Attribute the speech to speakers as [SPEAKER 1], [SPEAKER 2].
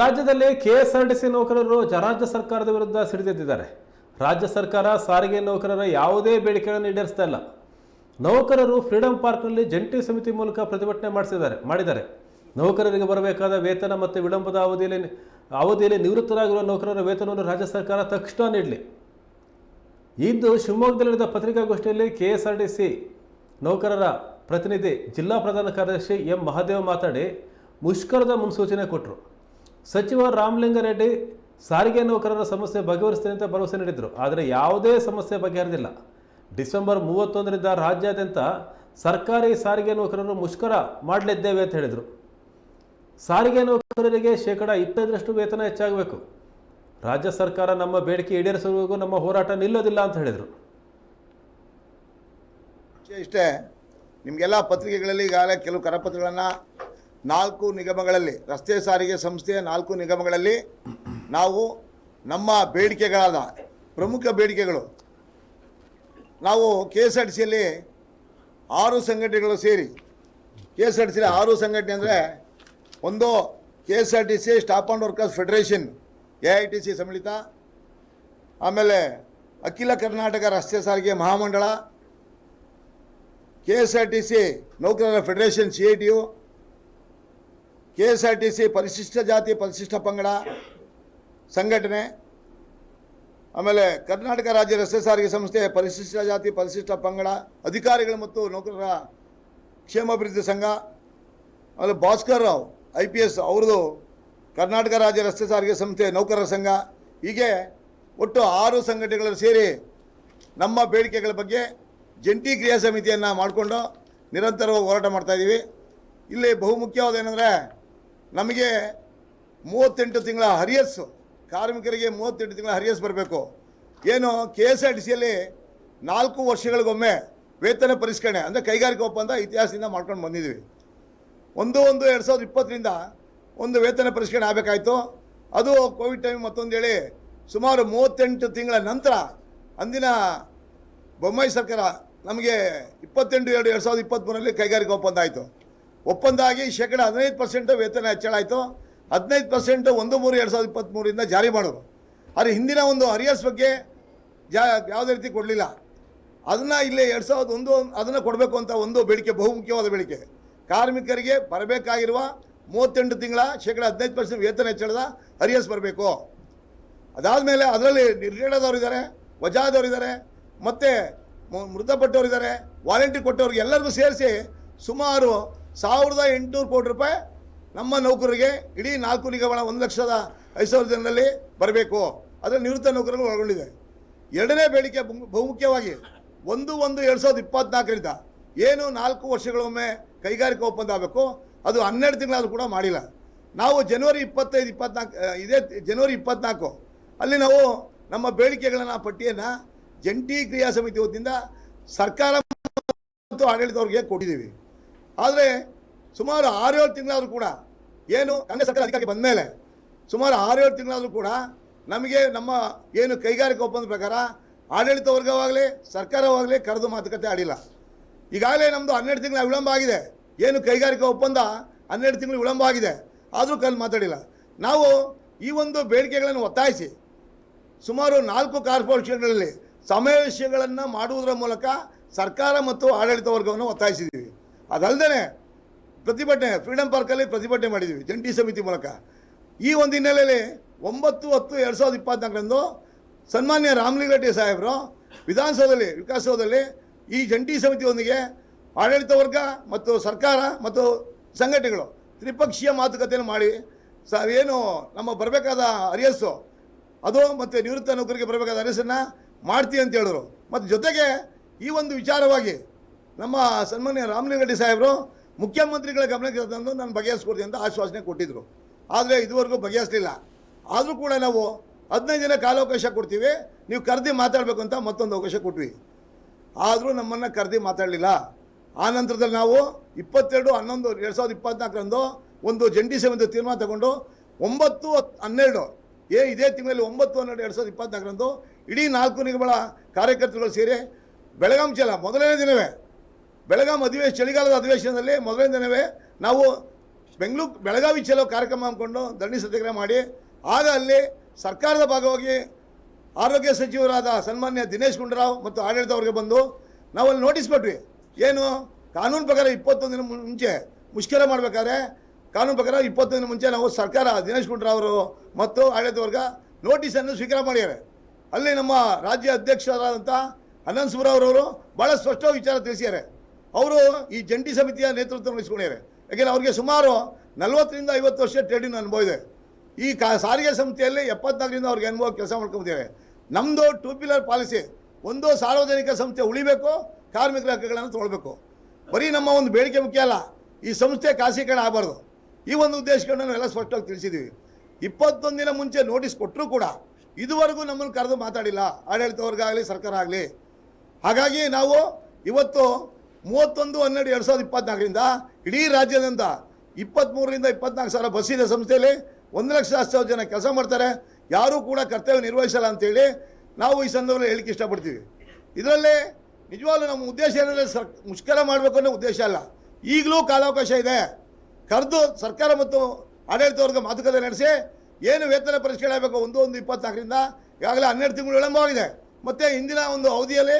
[SPEAKER 1] ರಾಜ್ಯದಲ್ಲಿ ಕೆಎಸ್ಆರ್ಟಿಸಿ ನೌಕರರು ರಾಜ್ಯ ಸರ್ಕಾರದ ವಿರುದ್ಧ ಸಿಡಿದೆದ್ದಿದ್ದಾರೆ. ರಾಜ್ಯ ಸರ್ಕಾರ ಸಾರಿಗೆ ನೌಕರರ ಯಾವುದೇ ಬೇಡಿಕೆಗಳನ್ನು ಈಡೇರಿಸ್ತಾ ಇಲ್ಲ. ನೌಕರರು ಫ್ರೀಡಂ ಪಾರ್ಕ್ನಲ್ಲಿ ಜಂಟಿ ಸಮಿತಿ ಮೂಲಕ ಪ್ರತಿಭಟನೆ ಮಾಡಿಸಿದ್ದಾರೆ, ಮಾಡಿದ್ದಾರೆ. ನೌಕರರಿಗೆ ಬರಬೇಕಾದ ವೇತನ ಮತ್ತು ವಿಳಂಬದ ಅವಧಿಯಲ್ಲಿ ಅವಧಿಯಲ್ಲಿ ನಿವೃತ್ತರಾಗಿರುವ ನೌಕರರ ವೇತನವನ್ನು ರಾಜ್ಯ ಸರ್ಕಾರ ತಕ್ಷಣ ನೀಡಲಿ. ಇಂದು ಶಿವಮೊಗ್ಗದಲ್ಲಿ ನಡೆದ ಪತ್ರಿಕಾಗೋಷ್ಠಿಯಲ್ಲಿ ಕೆಎಸ್ಆರ್ಟಿಸಿ ನೌಕರರ ಪ್ರತಿನಿಧಿ ಜಿಲ್ಲಾ ಪ್ರಧಾನ ಕಾರ್ಯದರ್ಶಿ ಎಂ ಮಹಾದೇವ ಮಾತಾಡಿ ಮುಷ್ಕರದ ಮುನ್ಸೂಚನೆ ಕೊಟ್ಟರು. ಸಚಿವ ರಾಮಲಿಂಗಾರೆಡ್ಡಿ ಸಾರಿಗೆ ನೌಕರರ ಸಮಸ್ಯೆ ಬಗೆಹರಿಸ್ತೇನೆ ಅಂತ ಭರವಸೆ ನೀಡಿದರು. ಆದರೆ ಯಾವುದೇ ಸಮಸ್ಯೆ ಬಗೆಹರಿದಿಲ್ಲ. ಡಿಸೆಂಬರ್ ಮೂವತ್ತೊಂದರಿಂದ ರಾಜ್ಯಾದ್ಯಂತ ಸರ್ಕಾರಿ ಸಾರಿಗೆ ನೌಕರರು ಮುಷ್ಕರ ಮಾಡಲಿದ್ದೇವೆ ಅಂತ ಹೇಳಿದರು. ಸಾರಿಗೆ ನೌಕರರಿಗೆ ಶೇಕಡ ಇಪ್ಪತ್ತರಷ್ಟು ವೇತನ ಹೆಚ್ಚಾಗಬೇಕು. ರಾಜ್ಯ ಸರ್ಕಾರ ನಮ್ಮ ಬೇಡಿಕೆ ಈಡೇರಿಸುವವರೆಗೂ ನಮ್ಮ ಹೋರಾಟ ನಿಲ್ಲೋದಿಲ್ಲ ಅಂತ ಹೇಳಿದರು.
[SPEAKER 2] ಇಷ್ಟೇ, ನಿಮಗೆಲ್ಲ ಪತ್ರಿಕೆಗಳಲ್ಲಿ ಈಗಾಗಲೇ ಕೆಲವು ಕರಪತ್ರಗಳನ್ನು ನಾಲ್ಕು ನಿಗಮಗಳಲ್ಲಿ, ರಸ್ತೆ ಸಾರಿಗೆ ಸಂಸ್ಥೆಯ ನಾಲ್ಕು ನಿಗಮಗಳಲ್ಲಿ ನಾವು ನಮ್ಮ ಬೇಡಿಕೆಗಳಾದ ಪ್ರಮುಖ ಬೇಡಿಕೆಗಳು. ನಾವು ಕೆ ಎಸ್ ಆರ್ ಟಿ ಸಿಯಲ್ಲಿ ಆರು ಸಂಘಟನೆಗಳು ಸೇರಿ ಕೆ ಎಸ್ ಆರ್ ಟಿ ಸಿಲಿ ಆರು ಸಂಘಟನೆ ಅಂದರೆ ಒಂದು K S R T C staff and workers federation, A I T C ಸಮ್ಮಿಳಿತ, ಆಮೇಲೆ ಅಖಿಲ ಕರ್ನಾಟಕ ರಸ್ತೆ ಸಾರಿಗೆ ಮಹಾಮಂಡಳ K S R T C ನೌಕರರ federation C I T U K S R T C ಪರಿಶಿಷ್ಟ ಜಾತಿ, ಪರಿಶಿಷ್ಟ ಪಂಗಡ ಸಂಘಟನೆ, ಆಮೇಲೆ ಕರ್ನಾಟಕ ರಾಜ್ಯ ರಸ್ತೆ ಸಾರಿಗೆ ಸಂಸ್ಥೆ ಪರಿಶಿಷ್ಟ ಜಾತಿ, ಪರಿಶಿಷ್ಟ ಪಂಗಡ ಅಧಿಕಾರಿಗಳು ಮತ್ತು ನೌಕರರ ಕ್ಷೇಮಾಭಿವೃದ್ಧಿ ಸಂಘ, ಆಮೇಲೆ Bhaskar Rao, I P S ಅವ್ರದ್ದು ಕರ್ನಾಟಕ ರಾಜ್ಯ ರಸ್ತೆ ಸಾರಿಗೆ ಸಂಸ್ಥೆ ನೌಕರರ ಸಂಘ. ಹೀಗೆ ಒಟ್ಟು ಆರು ಸಂಘಟನೆಗಳು ಸೇರಿ ನಮ್ಮ ಬೇಡಿಕೆಗಳ ಬಗ್ಗೆ ಜಂಟಿ ಕ್ರಿಯಾ ಸಮಿತಿಯನ್ನು ಮಾಡಿಕೊಂಡು ನಿರಂತರವಾಗಿ ಹೋರಾಟ ಮಾಡ್ತಾಯಿದ್ದೀವಿ ಇಲ್ಲಿ ಬಹುಮುಖ್ಯವಾದ ಏನಂದರೆ ನಮಗೆ ಮೂವತ್ತೆಂಟು ತಿಂಗಳ ಹರಿಯಸ್ಸು ಕಾರ್ಮಿಕರಿಗೆ ಮೂವತ್ತೆಂಟು ತಿಂಗಳ ಹರಿಯಸ್ ಬರಬೇಕು. ಏನು ಕೆ ಎಸ್ ಆರ್ ಟಿ ಸಿಯಲ್ಲಿ ನಾಲ್ಕು ವರ್ಷಗಳಿಗೊಮ್ಮೆ ವೇತನ ಪರಿಷ್ಕರಣೆ, ಅಂದರೆ ಕೈಗಾರಿಕಾ ಒಪ್ಪಂದ ಇತಿಹಾಸದಿಂದ ಮಾಡ್ಕೊಂಡು ಬಂದಿದ್ದೀವಿ. ಒಂದು ಒಂದು ಎರಡು ಸಾವಿರದ ಇಪ್ಪತ್ತರಿಂದ ಒಂದು ವೇತನ ಪರಿಷ್ಕರಣೆ ಆಗಬೇಕಾಯಿತು. ಅದು ಕೋವಿಡ್ ಟೈಮ್ ಮತ್ತೊಂದು ಹೇಳಿ ಸುಮಾರು ಮೂವತ್ತೆಂಟು ತಿಂಗಳ ನಂತರ ಅಂದಿನ ಬೊಮ್ಮಾಯಿ ಸರ್ಕಾರ ನಮಗೆ ಇಪ್ಪತ್ತೆಂಟು ಎರಡು ಎರಡು ಸಾವಿರದ ಇಪ್ಪತ್ತ್ಮೂರರಲ್ಲಿ ಕೈಗಾರಿಕಾ ಒಪ್ಪಂದ ಆಯಿತು. ಒಪ್ಪಂದ ಆಗಿ ಶೇಕಡ ಹದಿನೈದು ಪರ್ಸೆಂಟು ವೇತನ ಹೆಚ್ಚಳ ಆಯಿತು. ಹದಿನೈದು ಪರ್ಸೆಂಟ್ ಒಂದು ಮೂರು ಎರಡು ಸಾವಿರದ ಇಪ್ಪತ್ತ್ಮೂರಿಂದ ಜಾರಿ ಮಾಡೋರು. ಆದರೆ ಹಿಂದಿನ ಒಂದು ಅರಿಯರ್ಸ್ ಬಗ್ಗೆ ಜಾ ಯಾವುದೇ ರೀತಿ ಕೊಡಲಿಲ್ಲ. ಅದನ್ನು ಇಲ್ಲಿ ಎರಡು ಸಾವಿರದ ಒಂದು ಅದನ್ನು ಕೊಡಬೇಕು ಅಂತ ಒಂದು ಬೇಡಿಕೆ, ಬಹುಮುಖ್ಯವಾದ ಬೇಡಿಕೆ. ಕಾರ್ಮಿಕರಿಗೆ ಬರಬೇಕಾಗಿರುವ ಮೂವತ್ತೆಂಟು ತಿಂಗಳ ಶೇಕಡ ಹದಿನೈದು ಪರ್ಸೆಂಟ್ ವೇತನ ಹೆಚ್ಚಳದ ಅರಿಯರ್ಸ್ ಬರಬೇಕು. ಅದಾದಮೇಲೆ ಅದರಲ್ಲಿ ನಿರ್ಗಡದವ್ರು ಇದ್ದಾರೆ ವಜಾದವ್ರು ಇದ್ದಾರೆ ಮತ್ತು ಮೃತಪಟ್ಟವರು ಇದ್ದಾರೆ ವಾರಂಟಿ ಕೊಟ್ಟವ್ರಿಗೆ ಎಲ್ಲರಿಗೂ ಸೇರಿಸಿ ಸುಮಾರು ಸಾವಿರದ ಎಂಟುನೂರು ಕೋಟಿ ರೂಪಾಯಿ ನಮ್ಮ ನೌಕರರಿಗೆ ಇಡೀ ನಾಲ್ಕು ನಿಗಮಗಳ ಒಂದು ಲಕ್ಷದ ಐದು ಸಾವಿರ ಜನರಲ್ಲಿ ಬರಬೇಕು. ಅದರ ನಿವೃತ್ತ ನೌಕರರು ಒಳಗೊಂಡಿದೆ. ಎರಡನೇ ಬೇಡಿಕೆ ಬಹುಮುಖ್ಯವಾಗಿ ಒಂದು ಒಂದು ಎರಡು ಸಾವಿರದ ಇಪ್ಪತ್ನಾಲ್ಕರಿಂದ ಏನು ನಾಲ್ಕು ವರ್ಷಗಳೊಮ್ಮೆ ಕೈಗಾರಿಕಾ ಒಪ್ಪಂದ ಆಗಬೇಕು, ಅದು ಹನ್ನೆರಡು ತಿಂಗಳಾದರೂ ಕೂಡ ಮಾಡಿಲ್ಲ. ನಾವು ಜನವರಿ ಇಪ್ಪತ್ತೈದು, ಇಪ್ಪತ್ನಾಲ್ಕು ಇದೇ ಜನವರಿ ಇಪ್ಪತ್ನಾಲ್ಕು, ಅಲ್ಲಿ ನಾವು ನಮ್ಮ ಬೇಡಿಕೆಗಳನ್ನು, ಪಟ್ಟಿಯನ್ನು ಜಂಟಿ ಕ್ರಿಯಾ ಸಮಿತಿ ವತಿಯಿಂದ ಸರ್ಕಾರ ಮತ್ತು ಆಡಳಿತವ್ರಿಗೆ ಕೊಟ್ಟಿದ್ದೀವಿ. ಆದರೆ ಸುಮಾರು ಆರು ಏಳು ತಿಂಗಳಾದರೂ ಕೂಡ ಏನು ಕಾಂಗ್ರೆಸ್ ಸರ್ಕಾರ ಅಧಿಕಾರಕ್ಕೆ ಬಂದ ಮೇಲೆ ಸುಮಾರು ಆರು ಏಳು ತಿಂಗಳಾದರೂ ಕೂಡ ನಮಗೆ ನಮ್ಮ ಏನು ಕೈಗಾರಿಕಾ ಒಪ್ಪಂದ ಪ್ರಕಾರ ಆಡಳಿತ ವರ್ಗವಾಗಲಿ, ಸರ್ಕಾರವಾಗಲಿ ಕರೆದು ಮಾತುಕತೆ ಆಡಿಲ್ಲ. ಈಗಾಗಲೇ ನಮ್ಮದು ಹನ್ನೆರಡು ತಿಂಗಳ ವಿಳಂಬ ಆಗಿದೆ. ಏನು ಕೈಗಾರಿಕಾ ಒಪ್ಪಂದ ಹನ್ನೆರಡು ತಿಂಗಳು ವಿಳಂಬ ಆಗಿದೆ. ಆದರೂ ಕಲ್ ಮಾತಾಡಿಲ್ಲ. ನಾವು ಈ ಒಂದು ಬೇಡಿಕೆಗಳನ್ನು ಒತ್ತಾಯಿಸಿ ಸುಮಾರು ನಾಲ್ಕು ಕಾರ್ಪೊರೇಷನ್ಗಳಲ್ಲಿ ಸಮಾವೇಶಗಳನ್ನು ಮಾಡುವುದರ ಮೂಲಕ ಸರ್ಕಾರ ಮತ್ತು ಆಡಳಿತ ವರ್ಗವನ್ನು ಒತ್ತಾಯಿಸಿದ್ದೀವಿ. ಅದಲ್ಲದೆ ಪ್ರತಿಭಟನೆ ಫ್ರೀಡಂ ಪಾರ್ಕಲ್ಲಿ ಪ್ರತಿಭಟನೆ ಮಾಡಿದ್ದೀವಿ ಜಂಟಿ ಸಮಿತಿ ಮೂಲಕ. ಈ ಒಂದು ಹಿನ್ನೆಲೆಯಲ್ಲಿ ಒಂಬತ್ತು ಹತ್ತು ಎರಡು ಸಾವಿರದ ಇಪ್ಪತ್ತ್ನಾಲ್ಕರಂದು ಸನ್ಮಾನ್ಯ ರಾಮಲಿಂಗರೆಡ್ಡಿ ಸಾಹೇಬರು ವಿಧಾನಸೌಧದಲ್ಲಿ, ವಿಕಾಸಸೌಧದಲ್ಲಿ ಈ ಜಂಟಿ ಸಮಿತಿಯೊಂದಿಗೆ ಆಡಳಿತ ವರ್ಗ ಮತ್ತು ಸರ್ಕಾರ ಮತ್ತು ಸಂಘಟನೆಗಳು ತ್ರಿಪಕ್ಷೀಯ ಮಾತುಕತೆಯನ್ನು ಮಾಡಿ, ಸ ಏನು ನಮ್ಮ ಬರಬೇಕಾದ ಅರಿಯಸ್ಸು, ಅದು ಮತ್ತು ನಿವೃತ್ತ ನೌಕರಿಗೆ ಬರಬೇಕಾದ ಅರಿಯಸ್ಸನ್ನು ಮಾಡ್ತೀವಿ ಅಂತ ಹೇಳಿದ್ರು. ಮತ್ತು ಜೊತೆಗೆ ಈ ಒಂದು ವಿಚಾರವಾಗಿ ನಮ್ಮ ಸನ್ಮಾನ್ಯ ರಾಮಲಿಂಗರೆಡ್ಡಿ ಸಾಹೇಬರು ಮುಖ್ಯಮಂತ್ರಿಗಳ ಗಮನಕ್ಕೆ ತಂದು ನಾನು ಬಗೆಹರಿಸ್ಕೊಡ್ತೀನಿ ಅಂತ ಆಶ್ವಾಸನೆ ಕೊಟ್ಟಿದ್ದರು ಆದರೆ ಇದುವರೆಗೂ ಬಗೆಹರಿಸಲಿಲ್ಲ. ಆದರೂ ಕೂಡ ನಾವು ಹದಿನೈದು ದಿನ ಕಾಲಾವಕಾಶ ಕೊಡ್ತೀವಿ. ನೀವು ಕರೆದಿ ಮಾತಾಡಬೇಕು ಅಂತ ಮತ್ತೊಂದು ಅವಕಾಶ ಕೊಟ್ವಿ. ಆದರೂ ನಮ್ಮನ್ನು ಕರೆದಿ ಮಾತಾಡಲಿಲ್ಲ. ಆ ನಂತರದಲ್ಲಿ ನಾವು ಇಪ್ಪತ್ತೆರಡು, ಹನ್ನೊಂದು, ಎರಡು ಸಾವಿರದ ಇಪ್ಪತ್ನಾಲ್ಕರಂದು ಒಂದು ಜಂಟಿ ಒಂದು ತೀರ್ಮಾನ ತಗೊಂಡು ಒಂಬತ್ತು, ಹನ್ನೆರಡು, ಏ, ಇದೇ ತಿಂಗಳಲ್ಲಿ ಒಂಬತ್ತು, ಹನ್ನೆರಡು, ಎರಡು ಸಾವಿರದ ಇಪ್ಪತ್ನಾಲ್ಕರಂದು ಇಡೀ ನಾಲ್ಕು ನಿಗಮಗಳ ಕಾರ್ಯಕರ್ತರುಗಳು ಸೇರಿ ಬೆಳಗಾಂ ಜಿಲ್ಲಾ ಮೊದಲನೇ ದಿನವೇ ಬೆಳಗಾಂ ಅಧಿವೇಶ ಚಳಿಗಾಲದ ಅಧಿವೇಶನದಲ್ಲಿ ಮೊದಲನೇ ದಿನವೇ ನಾವು ಬೆಂಗಳೂರು ಬೆಳಗಾವಿ ಚಲೋ ಕಾರ್ಯಕ್ರಮ ಹಮ್ಮಿಕೊಂಡು ಧರಣಿ ಸತ್ಯಾಗ್ರಹ ಮಾಡಿ, ಆಗ ಅಲ್ಲಿ ಸರ್ಕಾರದ ಭಾಗವಾಗಿ ಆರೋಗ್ಯ ಸಚಿವರಾದ ಸನ್ಮಾನ್ಯ ದಿನೇಶ್ ಗುಂಡೂರಾವ್ ಮತ್ತು ಆಡಳಿತವ್ರಿಗೆ ಬಂದು ನಾವು ಅಲ್ಲಿ ನೋಟಿಸ್ ಕೊಟ್ವಿ. ಏನು? ಕಾನೂನು ಪ್ರಕಾರ ಇಪ್ಪತ್ತೊಂದು ದಿನ ಮುಂಚೆ ಮುಷ್ಕರ ಮಾಡಬೇಕಾದ್ರೆ ಕಾನೂನು ಪ್ರಕಾರ ಇಪ್ಪತ್ತೊಂದು ದಿನ ಮುಂಚೆ ನಾವು ಸರ್ಕಾರ, ದಿನೇಶ್ ಗುಂಡೂರಾವ್ ಅವರು ಮತ್ತು ಆಡಳಿತ ವರ್ಗ ನೋಟಿಸನ್ನು ಸ್ವೀಕಾರ ಮಾಡಿದ್ದಾರೆ. ಅಲ್ಲಿ ನಮ್ಮ ರಾಜ್ಯ ಅಧ್ಯಕ್ಷರಾದಂಥ ಅನಂತ್ ಸುಬ್ರಾವ್ರವರು ಭಾಳ ಸ್ಪಷ್ಟವಾಗಿ ವಿಚಾರ ತಿಳಿಸಿದ್ದಾರೆ. ಅವರು ಈ ಜಂಟಿ ಸಮಿತಿಯ ನೇತೃತ್ವ ವಹಿಸ್ಕೊಂಡಿದ್ದಾರೆ. ಯಾಕೆಂದರೆ ಅವ್ರಿಗೆ ಸುಮಾರು ನಲವತ್ತರಿಂದ ಐವತ್ತು ವರ್ಷ ಟ್ರೇಡಿಂಗ್ ಅನುಭವ ಇದೆ. ಈ ಕಾ ಸಾರಿಗೆ ಸಂಸ್ಥೆಯಲ್ಲಿ ಎಪ್ಪತ್ನಾಲ್ಕರಿಂದ ಅವ್ರಿಗೆ ಅನುಭವ ಕೆಲಸ ಮಾಡ್ಕೊಂಡಿದ್ದಾರೆ ನಮ್ಮದು ಟೂ ವೀಲರ್ ಪಾಲಿಸಿ, ಒಂದು ಸಾರ್ವಜನಿಕ ಸಂಸ್ಥೆ ಉಳಿಬೇಕು, ಕಾರ್ಮಿಕರ ಹಕ್ಕುಗಳನ್ನು ತೊಗೊಳ್ಬೇಕು. ಬರೀ ನಮ್ಮ ಒಂದು ಬೇಡಿಕೆ ಮುಖ್ಯ ಅಲ್ಲ, ಈ ಸಂಸ್ಥೆ ಖಾಸಗೀಕರಣ ಆಗಬಾರ್ದು. ಈ ಒಂದು ಉದ್ದೇಶಗಳನ್ನ ನಾವೆಲ್ಲ ಸ್ಪಷ್ಟವಾಗಿ ತಿಳಿಸಿದ್ದೀವಿ. ಇಪ್ಪತ್ತೊಂದು ದಿನ ಮುಂಚೆ ನೋಟಿಸ್ ಕೊಟ್ಟರೂ ಕೂಡ ಇದುವರೆಗೂ ನಮ್ಮನ್ನು ಕರೆದು ಮಾತಾಡಿಲ್ಲ. ಆಡಳಿತ ಆಗಲಿ, ಸರ್ಕಾರ ಆಗಲಿ. ಹಾಗಾಗಿ ನಾವು ಇವತ್ತು ಮೂವತ್ತೊಂದು, ಹನ್ನೆರಡು, ಎರಡು ಸಾವಿರದ ಇಪ್ಪತ್ನಾಲ್ಕರಿಂದ ಇಡೀ ರಾಜ್ಯದಿಂದ ಇಪ್ಪತ್ತ್ಮೂರರಿಂದ ಇಪ್ಪತ್ನಾಲ್ಕು ಸಾವಿರ ಬಸ್ ಇದೆ ಸಂಸ್ಥೆಯಲ್ಲಿ. ಒಂದು ಲಕ್ಷ ಸಾವಿರ ಜನ ಕೆಲಸ ಮಾಡ್ತಾರೆ. ಯಾರೂ ಕೂಡ ಕರ್ತವ್ಯ ನಿರ್ವಹಿಸಲ್ಲ ಅಂತೇಳಿ ನಾವು ಈ ಸಂದರ್ಭದಲ್ಲಿ ಹೇಳಿಕೆ ಇಷ್ಟಪಡ್ತೀವಿ. ಇದರಲ್ಲಿ ನಿಜವಾಗ್ಲೂ ನಮ್ಮ ಉದ್ದೇಶ ಏನಂದರೆ ಸರ್, ಮುಷ್ಕರ ಮಾಡಬೇಕು ಅನ್ನೋ ಉದ್ದೇಶ ಅಲ್ಲ. ಈಗಲೂ ಕಾಲಾವಕಾಶ ಇದೆ. ಕರೆದು ಸರ್ಕಾರ ಮತ್ತು ಆಡಳಿತ ವರ್ಗ ಮಾತುಕತೆ ನಡೆಸಿ ಏನು ವೇತನ ಪರಿಷ್ಕರಣೆ ಆಗಬೇಕು ಒಂದು ಒಂದು, ಇಪ್ಪತ್ನಾಲ್ಕರಿಂದ ಈಗಾಗಲೇ ಹನ್ನೆರಡು ತಿಂಗಳು ವಿಳಂಬವಾಗಿದೆ. ಮತ್ತು ಇಂದಿನ ಒಂದು ಅವಧಿಯಲ್ಲಿ